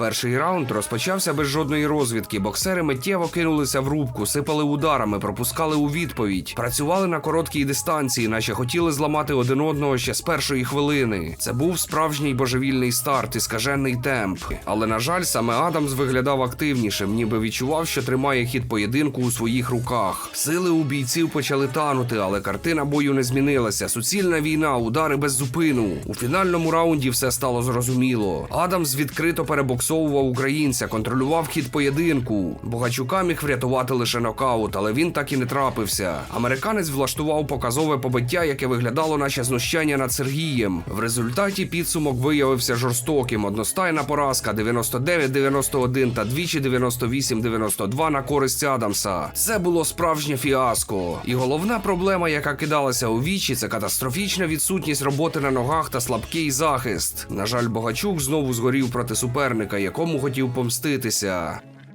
Перший раунд розпочався без жодної розвідки. Боксери миттєво кинулися в рубку, сипали ударами, пропускали у відповідь, працювали на короткій дистанції, наче хотіли зламати один одного ще з першої хвилини. Це був справжній божевільний старт і скажений темп. Але на жаль, саме Адамс виглядав активнішим, ніби відчував, що тримає хід поєдинку у своїх руках. Сили у бійців почали танути, але картина бою не змінилася. Суцільна війна, удари без зупину. У фінальному раунді все стало зрозуміло. Адамс відкрито перебоксовував українця, контролював хід поєдинку. Богачука міг врятувати лише нокаут, але він так і не трапився. Американець влаштував показове побиття, яке виглядало наче знущання над Сергієм. В результаті підсумок виявився жорстоким. Одностайна поразка 99-91 та двічі 98-92 на користь Адамса. Це було справжнє фіаско. І головна проблема, яка кидалася у вічі, це катастрофічна відсутність роботи на ногах та слабкий захист. На жаль, Богачук знову згорів проти суперника, якому хотів помститися.